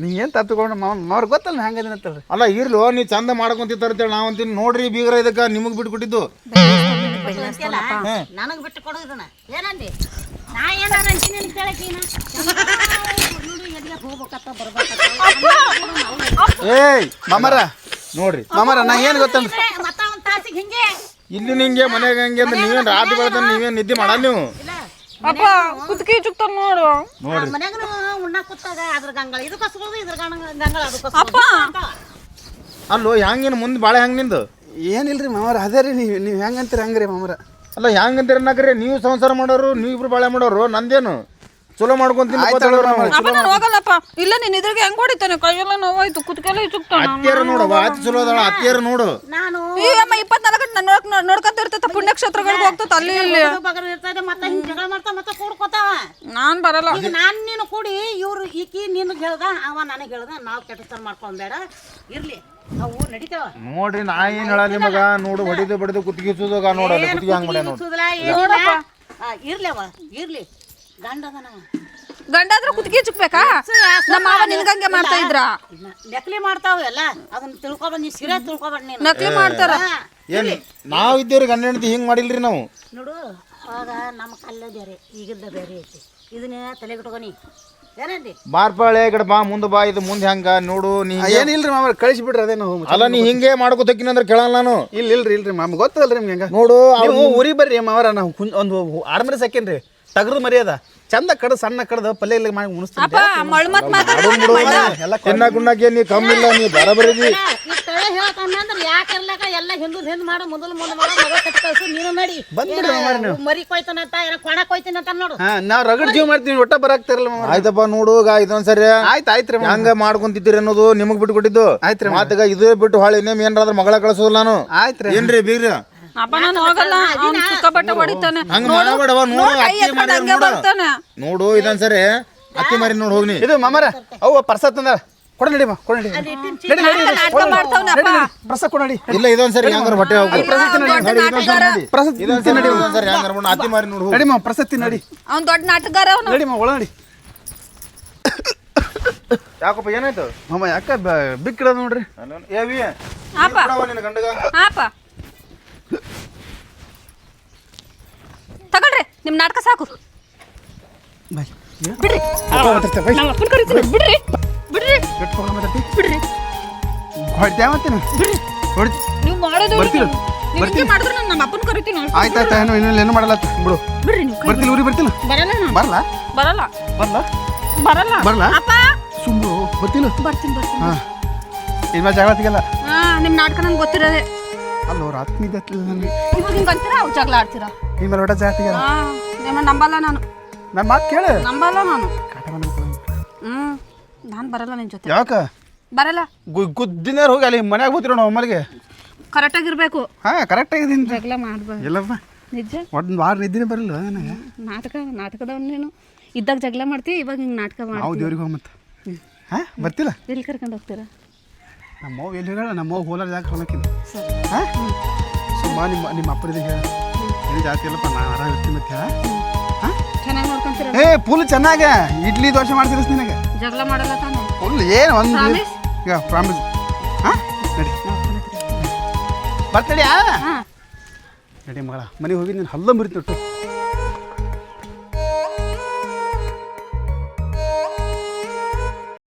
ನೀ ಏನು ತಪ್ಪಿಕೊಂಡು ಮಾವ್ರ ಗೊತ್ತಲ್ಲ ಹೆಂಗದಿನ ಅಂತಲ್ರಿ ಅಲ್ಲ ಇರ್ಲೋ ನೀ ಚಂದ ಮಾಡ್ಕೊಂತಿರ್ತಾರ ಅಂತೇಳಿ ನಾವು ಅಂತೀನಿ. ನೋಡ್ರಿ ಬೀಗರ ಇದಕ್ಕೆ ನಿಮಗೆ ಬಿಟ್ಟು ಕೊಟ್ಟಿದ್ದು ನನಗೆ ಬಿಟ್ಟು ಕೊಡೋದನ್ನ ಏನಂದಿ? ನಾ ಏನಾರ ಅಂತೀನಿ ಅಂತ ಕೇಳಕ್ಕೆ ಎಲ್ಲಿಗೆ ಹೋಗ್ಬೇಕತ್ತ ಬರ್ಬೇಕತ್ತ ಏಯ್ ಮಾಮರ ನೋಡ್ರಿ. ಮಾಮರ ನಾ ಏನು ಗೊತ್ತಂದ್ರೆ ಮತ್ತ ಒಂದು ತಾಸಿಗೆ ಹಿಂಗೆ. ಇಲ್ಲಿ ನಿಂಗೆ ಮನ್ಯಾಗ ಹಂಗೆ ಅಂದ್ರೆ ನೀವೇನು ರಾತ್ರಿ ಬೆಳೆದ ನೀವೇನು ನಿದ್ದೆ ಮಾಡಲ್ಲ ನೀವು? ಅಪ್ಪ ಕುತ್ಕಿ ಚುಕ್ತ ನೋಡು. ನೋಡಿ ಉಣ್ಣ ಕೂತಾಗ ಅದ್ರ ಗಂಗಳ. ಇದು ಕಸ್ಬೋದು ಇದ್ರ ಗಂಗಳ ಗಂಗಳ ಅದು ಅಪ್ಪ. ಅಲ್ಲೋ ಹೆಂಗೇನು ಮುಂದೆ ಬಾಳೆ ಹೆಂಗೆ ನಿಂದು? ಏನಿಲ್ರಿ ಮಾಮರ ಅದೇ ರೀ ನೀವು ನೀವು ಹೆಂಗಂತೀರಿ ಹಂಗ್ರಿ ಮಾಮರ ಅಲ್ಲ ಹೆಂಗಂತೀರಿ ಅನ್ನಕ್ರಿ? ನೀವು ಸಂಸಾರ ಮಾಡೋರು ನೀವು ಇಬ್ರು ಬಾಳೆ ಮಾಡೋರು ನಂದೇನು? ಚಲೋ ಮಾಡ್ಕೊಂತೀನಿ ಅಪ್ಪ ನಾನು ಹೋಗಲ್ಲಪ್ಪ ಇಲ್ಲ ನೀನ್ ಇದ್ರಿಗೆ ಹೆಂಗ್ ಹೊಡಿತಾನೆ ಕೈಯೆಲ್ಲ ನೋವಾಯ್ತು ಕುತ್ಕೆಲ್ಲ ಚುಕ್ತಾನ ಅತ್ತಿಯರು ನೋಡು ಅತಿ ಚಲೋ ಅದಾಳ ಅತ್ತಿಯರ ನೋಡು ನಾನು ಈ ಅಮ್ಮ ಇಪ್ಪತ್ನಾಲ್ಕು ಗಂಟೆ ನೋಡ್ಕ ನೋಡ್ಕೊಂತ ಇರ್ತೈತ ಪುಣ್ಯಕ್ಷೇತ್ರಗಳಿಗೆ ಹೋಗ್ತೈತ ಅಲ್ಲಿ ಇಲ್ಲಿ ಬಗರ್ ಇರ್ತದೆ ಮತ್ತೆ ಹಿಂಗ್ ಜಗಳ ಮಾಡ್ತಾ ಮತ್ತೆ ಕೂಡ್ಕೋತಾವ ನಾನ್ ಬರಲ್ಲ ಈಗ ನಾನ್ ನೀನು ಕೂಡಿ ಇವ್ರು ಈಕಿ ನಿನಗೆ ಹೇಳ್ದ ಅವ ನನಗೆ ಹೇಳ್ದ ನಾವು ಕೆಟ್ಟ ಮಾಡ್ಕೊಂಬೇಡ ಇರ್ಲಿ ಅವು ನಡೀತಾವ ನೋಡ್ರಿ ನಾ ಏನು ಹೇಳ ನಿಮಗ ನೋಡು ಹೊಡಿದು ಬಡಿದು ಕುತ್ತಿಗೆ ಸುದಾಗ ನೋಡಲ್ಲ ಕುತ್ತಿಗೆ ಹಂಗೆ ನೋಡು ಸುದ್ಲ ಏನಿಲ್ಲ. ಆ, ಇರ್ಲಿ ಅವ ಇರ್ಲಿ ಗಂಡ ಗಂಡಾದ್ರೆ ಕುತ್ತಿಗೆ ಚುಕ್ಬೇಕಾ? ನಮ್ಮ ಮಾವ ನಿನ್ಗಂಗೆ ಮಾಡ್ತಾ ಇದ್ರ ನಕಲಿ ಮಾಡ್ತಾವ ಎಲ್ಲ. ಅದನ್ನ ತಿಳ್ಕೊಬಂದ್ ನೀ ಸಿರೆ ತಿಳ್ಕೊಬಂದ್ ನೀನು. ನಕಲಿ ಮಾಡ್ತಾರ? ಏನು ನಾವು ಇದ್ದೇವ್ರಿ ಗಂಡ ಹೆಂಡತಿ ಹಿಂಗ್ ಮಾಡಿಲ್ರಿ ನಾವು? ನೋಡು ಆಗ ನಮ್ಮ ಕಲ್ಲ ಬೇರೆ ಈಗಿದ್ದ ಬೇರೆ ಐತಿ. ಇದನ್ನ ತಲೆಗಿಟ್ಕೊನಿ ಏನಂದಿ? ಬಾರ್ಪಾಳೆ ಗಡ ಕಡೆ ಬಾ ಮುಂದೆ ಬಾ ಇದು ಮುಂದೆ ಹಂಗ ನೋಡು ನೀ ಏನಿಲ್ರಿ ಮಾಮ ಕಳಿಸಿ ಬಿಡ್ರಿ ಅದೇ ನಾವು ಅಲ್ಲ ನೀ ಹಿಂಗೆ ಮಾಡ್ಕೋತಕ್ಕಿನ ಅಂದ್ರೆ ಕೇಳಲ್ಲ ನಾನು. ಇಲ್ಲ ಇಲ್ರಿ ಇಲ್ರಿ ಮಾಮ ಗೊತ್ತಲ್ರಿ ನಿಮ್ಗೆ ಹೆಂಗ? ನೋಡು ನೀವು ಊರಿಗೆ ಬರ್ರಿ ಮಾವರ ನಾವು ಒಂದು ಆರ್ಮರಿ ಸಾಕೇನ್ರಿ ತಗದು ಮರಿ ಅದ ಚಂದ ಕಡ ಸಣ್ಣ ಕಡದ ಪಲ್ಯ ಇಲ್ಲ ಮಾಡಿ ಉಣಿಸ್ತೀನಿ ಅಪ್ಪ ಮಳ್ಮತ್ ಎಲ್ಲ ತಿನ್ನ ಗುಣ್ಣಕ್ಕೆ ನೀ ಕಮ್ಮಿಲ್ಲ ನೀ ಬರಬರಿದಿ ಈ ತಳೆ ಹೇಳ್ತಾನೆ ಅಂದ್ರೆ ಯಾಕೆ ಇರ್ಲಾಕ ಎಲ್ಲ ಹಿಂದೂ ಹಿಂದ್ ಮಾಡು ಮೊದಲು ಮುಂದೆ ಮಾಡು ಮಗ ಕಟ್ಟಿ ಕಳ್ಸು ನೀನು ನಡಿ. ಬಂದ್ಬಿಡ್ರಿ ಮಾಮಾರಿ ನೀವು. ಏನ ಮರಿ ಕೊಯ್ತಾನಂತ ಏನೋ ಕೊಣ ಕೊಯ್ತಾನಂತ ನೋಡು. ಹಾ ನಾವ್ ರಗಡ್ ಜೀವ ಮಾಡ್ತೀವಿ ಒಟ್ಟ ಬರಾಕ್ತಿರಲ್ಲ ಮಾಮ. ಆಯ್ತಪ್ಪ ನೋಡು ಗಾ ಇದೊಂದ್ಸರಿ ಆಯ್ತು ಆಯ್ತ್ರಿ ಮಾಮ. ಹೆಂಗ ಮಾಡ್ಕೊಂತಿದ್ದೀರಿ ಅನ್ನೋದು ನಿಮಗ್ ಬಿಟ್ಟು ಕೊಟ್ಟಿದ್ದು ಆಯ್ತ್ರಿ ಮಾತಗ ಇದು ಬಿಟ್ಟು ಹೊಳೆ ಇನ್ನೇಮ್ ಏನ್ರಾದ್ರ ಮಗಳ ಕಳ್ಸೋದಿಲ್ಲ ನಾನು. ಆಯ್ತ್ರಿ ಏನ್ರಿ ಬೀಗ್ರಿ? ಅಪ್ಪ ನಾನು ಹೋಗಲ್ಲ ಅವ್ನ್ ಸುಕ್ಕ ಬಟ್ಟೆ ಹೊಡಿತಾನೆ. ಹಂಗ ಮಾಡಬೇಡವ ನೋಡು ಕೈ ಅತ್ತಿ ಎತ್ಕೊಂಡು ಮಾಡಿ ಹಂಗೆ ನೋಡು. ಬರ್ತಾನೆ. ನೋಡು ಇದೊಂದ್ಸರಿ ಅತ್ತಿ ಮಾರಿ ನೋಡು ಹೋಗ್ನಿ. ಇದು ಮಾಮರ ಅವು ಪರ್ಸ ತಂದ ಕೊಡ ನಡಿ ಮಾ ಕೊಡ ನಡಿ. ನಡಿ ನಡಿ ನಡಿ ನಾಟಕ ಮಾಡ್ತಾವ್ನೆ ಅಪ್ಪ. ಪ್ರಸ ಕೊಡ ನಡಿ. ಇಲ್ಲ ಹೆಂಗಾರ ಹೋಗು ಪ್ರಸತ್ ಇದೊಂದ್ಸರಿ ಇದೊಂದ್ಸರಿ ಹೆಂಗಾರ ಅತ್ತಿ ಮಾರಿ ನೋಡು. ಹೋಗು. ನಡಿ. ಅವ್ನ್ ದೊಡ್ಡ ನಾಟಕಗಾರ ಅವನು. ಒಳ ನಡಿ. ಯಾಕಪ್ಪ ಏನಾಯ್ತು? ಮಾಮ ಯಾಕ ಬಿಕ್ಕಿಡೋದು ನೋಡ್ರಿ? ಏವಿ ಆಪ. ನಿನ್ನ ಗಂಡಗ. ಆಪ. ತಗೊಳ್ರಿ ನಿಮ್ ನಾಟಕ ಸಾಕು ಬಿಡ್ರಿ ಬೈ ನಮ್ಮ ಅಪ್ಪನ ಕರಿತೀನಿ ಬಿಡ್ರಿ ಬಿಡ್ರಿ ಬಿಡ್ರಿ ನೀವು ಮಾಡೋದು ಬರ್ತೀರ? ನೀವು ಹಿಂಗೆ ಮಾಡಿದ್ರೆ ನಾನು ನಮ್ಮ ಅಪ್ಪನ ಕರಿತೀನಿ ಆಯ್ತು ಆಯ್ತು ಏನು ಇನ್ನೂ ಏನು ಮಾಡಲ್ಲ ಬಿಡು ಬಿಡ್ರಿ ನೀವು ಬರ್ತಿಲ್ಲ ಊರಿಗೆ ಬರ್ತಿಲ್ಲ ಬರಲ್ಲ ನಾನು ಬರಲ್ಲ ಬರಲ್ಲ ಬರಲ್ಲ ಬರಲ್ಲ ಬರಲ್ಲ ಅಪ್ಪ ಸುಮ್ಮನೆ ಬರ್ತಿಲ್ಲ ಬರ್ತೀನಿ ಬರ್ತೀನಿ ಹಾಂ ಇನ್ಮೇಲೆ ಜಗಳ ಸಿಗಲ್ಲ ಹಾ ನಿಮ್ ನಾಟಕ ನಂಗೆ ಗೊತ್ತಿರೋದೆ ಅಲ್ಲ ರಾತ್ರಿ ನಿದ್ದೆ ನನಗೆ. ಇವಾಗ ಹಿಂಗೆ ಅಂತೀರಾ? ಅವ್ ಜಗಳ ಆಡ್ತೀರಾ ನಿಮ್ಮ ಜಗಳ ಸಿಗಲ್ಲ ಹಾ ನಿಮ್ಮ ನಂಬಲ್ಲ ನಾನು. ನನ್ನ ಮಾತು ಕೇಳು. ನಂಬಲ್ಲ ನಾನು. ಕಾಟ ಮಾಡ್ಬೇಕು. ಹ್ಮ್ ನಾನು ಬರಲ್ಲ ನಿನ್ನ ಜೊತೆ. ಯಾಕ? ಬರಲ್ಲ. ಗುದ್ದಿನಾರ ಹೋಗಿ ಅಲ್ಲಿ ಮನ್ಯಾಗ ಹೋಗ್ತಿರೋ ನಾವು ಅಮ್ಮಲಿಗೆ ಕರೆಕ್ಟಾಗಿರ್ಬೇಕು. ಹಾಂ ಕರೆಕ್ಟ್ ಆಗಿದ್ದೀನಿ ಜಗಳ ಮಾಡ್ಬಾರ್ದು. ಇಲ್ಲಪ್ಪ ನಿಜ? ಒಂದು ವಾರ ನಿದ್ದಿನೇ ಬರಲ್ಲ ನನಗೆ. ನಾಟಕ ನಾಟಕದವ್ನು ನೀನು. ಇದ್ದಾಗ ಜಗಳ ಮಾಡ್ತೀವಿ ಇವಾಗ ಹಿಂಗೆ ನಾಟಕ ನಾವು ಮಾಡ್ತೀವಿ ದೇವ್ರಿಗೆ ಹೋಗಿ ಮತ್ತೆ. ಹಾಂ ಬರ್ತಿಲ್ಲ ಎಲ್ಲಿ ಕರ್ಕೊಂಡು ಹೋಗ್ತೀರಾ? ನಮ್ಮ ಎಲ್ಲಿ ಹೇಳ ನಮ್ಮ ಅವ್ವ ಹೋಲಾರ ಜಾಗ ಹೊಲಕ್ಕಿಂತ ಸರಿ. ಹಾಂ? ಸುಮ್ಮ ನಿಮ್ಮ ನಿಮ್ಮ ಅಪ್ಪರಿಗೆ ಹೇಳ. ಏನು ಜಾಸ್ತಿ ಇಲ್ಲಪ್ಪ ನಾ ಆರಾಮ ಇರ್ತೀನಿ ಮತ್ತೆ ಹೇಳ ಚೆನ್ನಾಗಿ ನೋಡ್ಕೊಂತೀರ? ಏ ಫುಲ್ ಚೆನ್ನಾಗ. ಇಡ್ಲಿ ದೋಸೆ ಮಾಡ್ತಿರಸ್ ನಿನಗೆ. ಜಗಳ ಮಾಡಲ್ಲ ತಾನೆ? ಫುಲ್ ಏನು ಒಂದು? ಈಗ ಪ್ರಾಮಿಸ್ ಹಾಂ? ನಡಿ. ಬರ್ತಡಿಯಾ ನಡಿ ಮಗಳ ಮನೆಗೆ ಹೋಗಿ ನೀನು ಹಲ್ಲ ಮುರಿತು